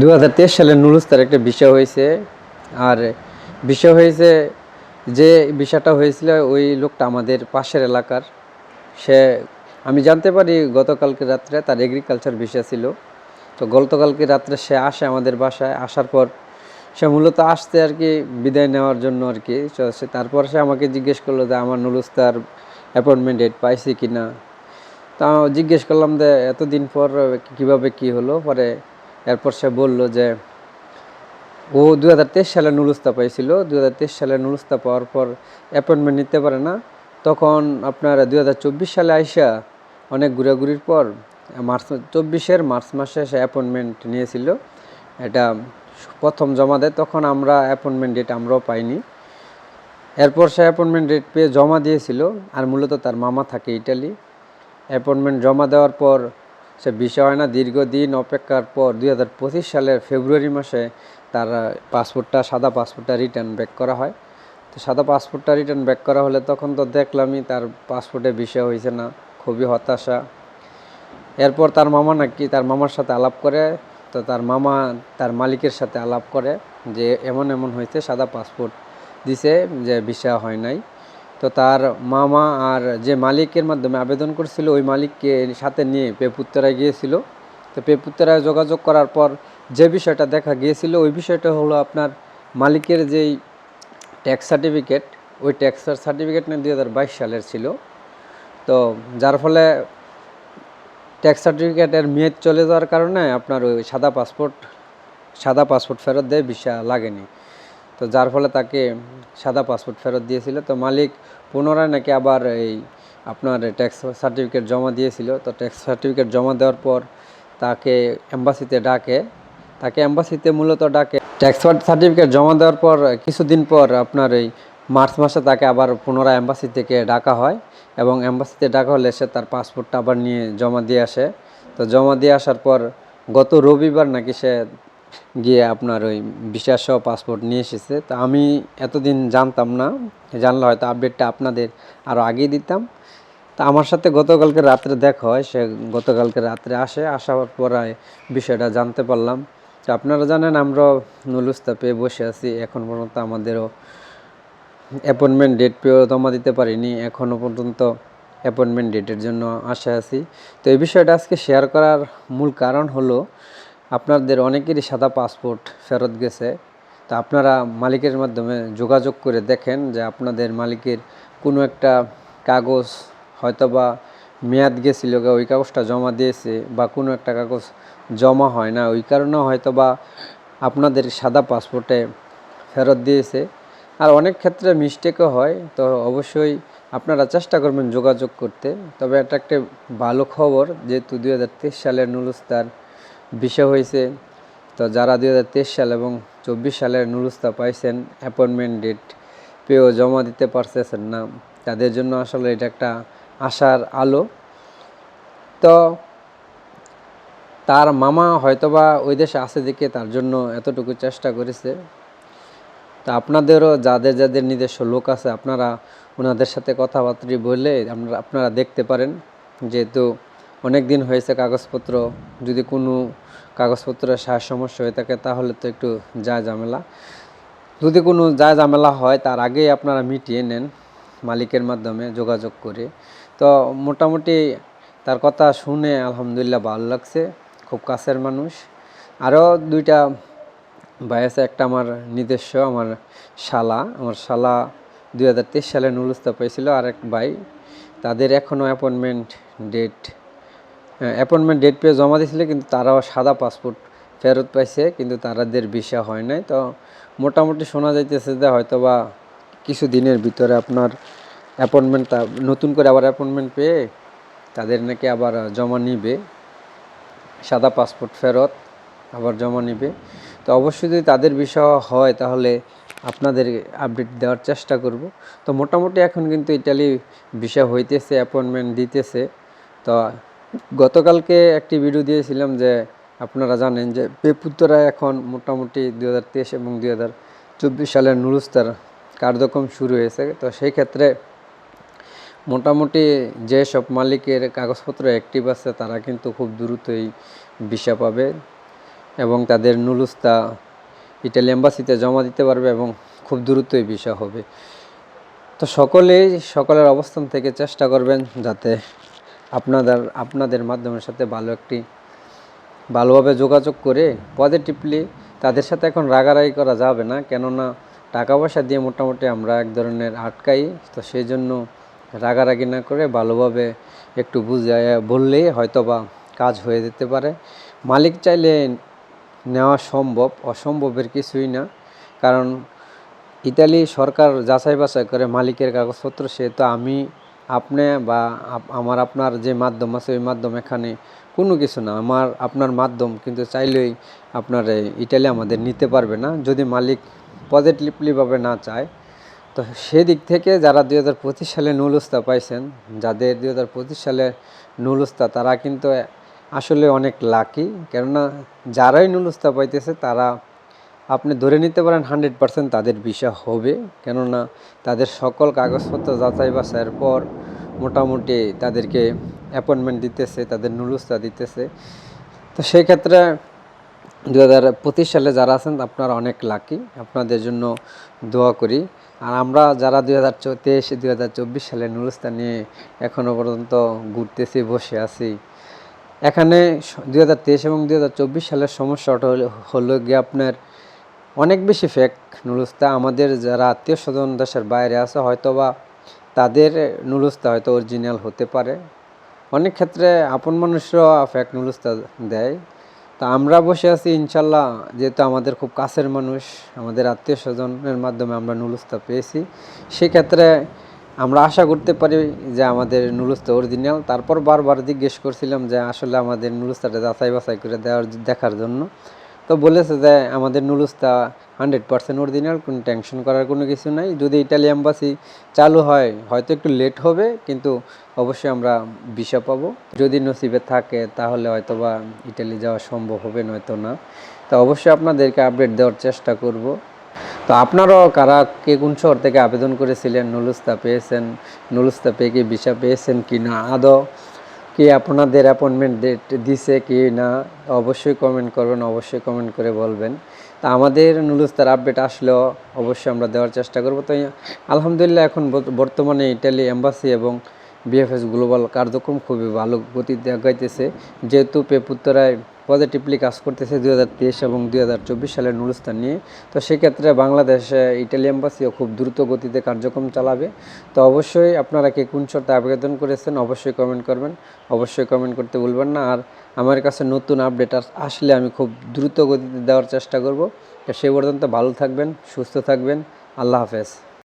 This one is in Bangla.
দু হাজার তেইশ সালে নুরুস্তার একটা বিষয় হয়েছে। আর বিষয় হয়েছে যে বিষয়টা হয়েছিল ওই লোকটা আমাদের পাশের এলাকার। সে, আমি জানতে পারি গতকালকে রাত্রে তার এগ্রিকালচার বিষয় ছিল। তো গতকালকে রাত্রে সে আসে আমাদের বাসায়, আসার পর সে মূলত আসতে আর কি বিদায় নেওয়ার জন্য আর কি সে তারপর সে আমাকে জিজ্ঞেস করল যে আমার নুরুস্তার অ্যাপয়েন্টমেন্ট ডেট পাইছি কি না তা জিজ্ঞেস করলাম যে এতদিন পর কীভাবে কি হলো? পরে এরপর সে বলল যে, ও দু হাজার তেইশ সালে নুরুস্তা পাইছিল দু হাজার তেইশ সালে নুরুস্তা পাওয়ার পর অ্যাপয়েন্টমেন্ট নিতে পারে না। তখন আপনার দু হাজার চব্বিশ সালে আইসা অনেক ঘোরাঘুরির পর মার্চ চব্বিশের মার্চ মাসে সে অ্যাপয়েন্টমেন্ট নিয়েছিল। এটা প্রথম জমা দেয়, তখন আমরা অ্যাপয়েন্টমেন্ট ডেট আমরাও পাইনি। এরপর সে অ্যাপয়েন্টমেন্ট ডেট পেয়ে জমা দিয়েছিল, আর মূলত তার মামা থাকে ইটালি। অ্যাপয়েন্টমেন্ট জমা দেওয়ার পর সে বিষয় হয় না, দীর্ঘদিন অপেক্ষার পর দুই হাজার পঁচিশ সালের ফেব্রুয়ারি মাসে তার পাসপোর্টটা, সাদা পাসপোর্টটা রিটার্ন ব্যাক করা হয়। তো সাদা পাসপোর্টটা রিটার্ন ব্যাক করা হলে তখন তো দেখলামই তার পাসপোর্টে বিষয় হয়েছে না, খুবই হতাশা। এরপর তার মামা নাকি, তার মামার সাথে আলাপ করে, তো তার মামা তার মালিকের সাথে আলাপ করে যে এমন এমন হয়েছে, সাদা পাসপোর্ট দিছে যে ভিসা হয় নাই। তো তার মামা আর যে মালিকের মাধ্যমে আবেদন করছিল, ওই মালিককে সাথে নিয়ে পেপুত্তরায় গিয়েছিল। তো পেপুত্তরায় যোগাযোগ করার পর যে বিষয়টা দেখা গিয়েছিল, ওই বিষয়টা হলো আপনার মালিকের যেই ট্যাক্স সার্টিফিকেট, ওই ট্যাক্স সার্টিফিকেট নিয়ে দুই হাজার বাইশ সালের ছিল। তো যার ফলে ট্যাক্স সার্টিফিকেটের মেয়াদ চলে যাওয়ার কারণে আপনার ওই সাদা পাসপোর্ট সাদা পাসপোর্ট ফেরত দেয়, ভিসা লাগেনি। তো যার ফলে তাকে সাদা পাসপোর্ট ফেরত দিয়েছিল। তো মালিক পুনরায় নাকি আবার এই আপনার ট্যাক্স সার্টিফিকেট জমা দিয়েছিল। তো ট্যাক্স সার্টিফিকেট জমা দেওয়ার পর তাকে এম্বাসিতে ডাকে। তাকে এম্বাসিতে মূলত ডাকে। ট্যাক্স সার্টিফিকেট জমা দেওয়ার পর কিছুদিন পর আপনার এই মার্চ মাসে তাকে আবার পুনরায় এম্বাসি থেকে ডাকা হয় এবং এম্বাসিতে ডাকা হলে সে তার পাসপোর্টটা আবার নিয়ে জমা দিয়ে আসে। তো জমা দিয়ে আসার পর গত রবিবার নাকি সে গিয়ে আপনার ওই ভিসা সহ পাসপোর্ট নিয়ে এসেছে। তো আমি এতদিন জানতাম না, জানলে হয়তো আপডেটটা আপনাদের আরও আগেই দিতাম। তা আমার সাথে গতকালকে রাত্রে দেখা হয়, সে গতকালকে রাত্রে আসে, আসার পর বিষয়টা জানতে পারলাম। তো আপনারা জানেন আমরা নুলুস্তা পেয়ে বসে আছি, এখন পর্যন্ত আমাদেরও অ্যাপয়েন্টমেন্ট ডেট পেয়েও জমা দিতে পারিনি এখনও পর্যন্ত অ্যাপয়েন্টমেন্ট ডেটের জন্য আশায় আছি। তো এই বিষয়টা আজকে শেয়ার করার মূল কারণ হলো আপনাদের অনেকেরই সাদা পাসপোর্ট ফেরত গেছে। তা আপনারা মালিকের মাধ্যমে যোগাযোগ করে দেখেন যে আপনাদের মালিকের কোনো একটা কাগজ হয়তোবা মেয়াদ গেছিল ওই কাগজটা জমা দিয়েছে বা কোনো একটা কাগজ জমা হয় না। ওই কারণে হয়তোবা আপনাদের সাদা পাসপোর্টে ফেরত দিয়েছে। আর অনেক ক্ষেত্রে মিস্টেকও হয়, তো অবশ্যই আপনারা চেষ্টা করবেন যোগাযোগ করতে। তবে এটা একটা ভালো খবর, যেহেতু দুই হাজার তেইশ সালের নুরুস্তার বিষয় হয়েছে, তো যারা দুই হাজার তেইশ সাল এবং চব্বিশ সালের নুরুস্তা পাইছেন অ্যাপয়েন্টমেন্ট ডেট পেয়েও জমা দিতে পারতেছেন না। তাদের জন্য আসলে এটা একটা আশার আলো। তো তার মামা হয়তোবা ওই দেশে আছে দেখে তার জন্য এতটুকু চেষ্টা করেছে। তা আপনাদেরও যাদের যাদের নিজস্ব লোক আছে, আপনারা ওনাদের সাথে কথাবার্তা বলে আপনারা আপনারা দেখতে পারেন। যেহেতু অনেক দিন হয়েছে কাগজপত্র, যদি কোনো কাগজপত্রের সার সমস্যা হয়ে থাকে, তাহলে তো একটু যা ঝামেলা। যদি কোনো যা ঝামেলা হয়, তার আগেই আপনারা মিটিয়ে নেন মালিকের মাধ্যমে যোগাযোগ করে। তো মোটামুটি তার কথা শুনে আলহামদুলিল্লাহ ভালো লাগছে, খুব কাছের মানুষ। আরও দুইটা ভাই আছে, একটা আমার নিজস্ব, আমার শালা। আমার শালা দুই হাজার তেইশ সালে নুরুস্তা পেয়েছিল আর এক ভাই। তাদের এখনও অ্যাপয়েন্টমেন্ট ডেট অ্যাপয়েন্টমেন্ট ডেট পেয়ে জমা দিয়েছিল, কিন্তু তারাও সাদা পাসপোর্ট ফেরত পাইছে, কিন্তু তারাদের ভিসা হয় নাই। তো মোটামুটি শোনা যাইতেছে যে হয়তো বা কিছু দিনের ভিতরে আপনার অ্যাপয়েন্টমেন্ট নতুন করে আবার অ্যাপয়েন্টমেন্ট পেয়ে তাদের নাকি আবার জমা নিবে। সাদা পাসপোর্ট ফেরত আবার জমা নিবে। তো অবশ্যই যদি তাদের বিষয় হয়, তাহলে আপনাদের আপডেট দেওয়ার চেষ্টা করব। তো মোটামুটি এখন কিন্তু ইটালি বিষয় হইতেছে অ্যাপয়েন্টমেন্ট দিতেছে। তো গতকালকে একটি ভিডিও দিয়েছিলাম যে আপনারা জানেন যে পেপুত্তরা এখন মোটামুটি দুই হাজার তেইশ এবং দুই চব্বিশ সালের নুরুস্তার কার্যক্রম শুরু হয়েছে। তো সেই ক্ষেত্রে মোটামুটি যেসব মালিকের কাগজপত্র অ্যাক্টিভ আছে, তারা কিন্তু খুব দ্রুতই ভিসা পাবে এবং তাদের নুলুস্তা ইটালি এম্বাসিতে জমা দিতে পারবে এবং খুব দ্রুতই ভিসা হবে। তো সকলেই, সকলের অবস্থান থেকে চেষ্টা করবেন যাতে আপনাদের আপনাদের মাধ্যমের সাথে ভালো একটি, ভালোভাবে যোগাযোগ করে পজিটিভলি তাদের সাথে এখন রাগারাগি করা যাবে না। কেননা টাকা পয়সা দিয়ে মোটামুটি আমরা এক ধরনের আটকাই, তো সেই জন্য রাগারাগি না করে ভালোভাবে একটু বুঝায়, বললেই হয়তোবা কাজ হয়ে যেতে পারে। মালিক চাইলে নেওয়া সম্ভব, অসম্ভবের কিছুই না। কারণ ইতালি সরকার যাচাই বাছাই করে মালিকের কাগজপত্র সেহেতু আমি আপনি বা আমার আপনার যে মাধ্যম আছে, ওই মাধ্যম এখানে কোনো কিছু না। আমার, আপনার মাধ্যম, কিন্তু চাইলেই আপনার ইটালি আমাদের নিতে পারবে না। যদি মালিক পজিটিভলিভাবে না চায়, তো সেদিক থেকে যারা দুই হাজার পঁচিশ সালে নুলুস্তা পাইছেন, যাদের দুই হাজার পঁচিশ সালে নুলুস্তা, তারা কিন্তু আসলে অনেক লাকি কেননা যারাই নুলুস্তা পাইতেছে, তারা আপনি ধরে নিতে পারেন হান্ড্রেড পার্সেন্ট তাদের ভিসা হবে, কেননা তাদের সকল কাগজপত্র যাচাই বাছাইয়ের পর মোটামুটি তাদেরকে অ্যাপয়েন্টমেন্ট দিতেছে, তাদের নুলুস্তা দিতেছে। তো সেই ক্ষেত্রে দু হাজার পঁচিশ সালে যারা আছেন, আপনারা অনেক লাকি আপনাদের জন্য দোয়া করি। আর আমরা যারা দুই হাজার তেইশ, দুই হাজার চব্বিশ সালে নুরস্তা নিয়ে এখনও পর্যন্ত ঘুরতেছি, বসে আছি, এখানে দুই হাজার তেইশ এবং দুই হাজার চব্বিশ সালের সমস্যাটা হলো হলো গিয়ে আপনার অনেক বেশি ফেক নুরুস্তা আমাদের যারা আত্মীয় স্বজন দেশের বাইরে আছে, হয়তোবা তাদের নুরুস্তা হয়তো অরিজিনাল হতে পারে। অনেক ক্ষেত্রে আপন মানুষরাও ফেক নুরুস্তা দেয়। তা আমরা বসে আছি, ইনশাল্লাহ, যেহেতু আমাদের খুব কাছের মানুষ, আমাদের আত্মীয় স্বজনের মাধ্যমে আমরা নুলুস্তা পেয়েছি। সেক্ষেত্রে আমরা আশা করতে পারি যে আমাদের নুলুস্তা অরিজিনাল তারপর বারবার জিজ্ঞেস করছিলাম যে আসলে আমাদের নুলুস্তাটা যাচাই বাছাই করে দেওয়ার দেখার জন্য। তো বলেছে যে আমাদের নুলুস্তা হান্ড্রেড পার্সেন্ট অরিজিনাল কোনো টেনশন করার কোনো কিছু নাই। যদি ইটালি এম্বাসি চালু হয়, হয়তো একটু লেট হবে, কিন্তু অবশ্যই আমরা ভিসা পাবো। যদি নসিবে থাকে, তাহলে হয়তো বা ইটালি যাওয়া সম্ভব হবে, নয়তো না। তো অবশ্যই আপনাদেরকে আপডেট দেওয়ার চেষ্টা করব। তো আপনারাও কারা কে কোন শহর থেকে আবেদন করেছিলেন নুলুস্তা পেয়েছেন নুলুস্তা পেয়ে কি ভিসা পেয়েছেন কি না আদৌ কি আপনাদের অ্যাপয়েন্টমেন্ট ডেট দিছে কি না, অবশ্যই কমেন্ট করবেন, অবশ্যই কমেন্ট করে বলবেন। তা আমাদের নুলুস্তার আপডেট আসলেও অবশ্যই আমরা দেওয়ার চেষ্টা করব। তো আলহামদুলিল্লাহ এখন বর্তমানে ইটালি এম্বাসি এবং বিএফএস গ্লোবাল কার্যক্রম খুবই ভালো গতি দেখাইতেছে যেহেতু পেপুত্তরায় পজিটিভলি কাজ করতেছে দুই হাজার তেইশ এবং দুই হাজার চব্বিশ সালের নুরস্থান নিয়ে। তো সেক্ষেত্রে বাংলাদেশে ইটালি এম্বাসিও খুব দ্রুত গতিতে কার্যক্রম চালাবে। তো অবশ্যই আপনারা কে কোন শর্তে আবেদন করেছেন অবশ্যই কমেন্ট করবেন। অবশ্যই কমেন্ট করতে ভুলবেন না। আর আমার কাছে নতুন আপডেট আসলে আমি খুব দ্রুত গতিতে দেওয়ার চেষ্টা করব। তো সেই পর্যন্ত ভালো থাকবেন, সুস্থ থাকবেন। আল্লাহ হাফেজ।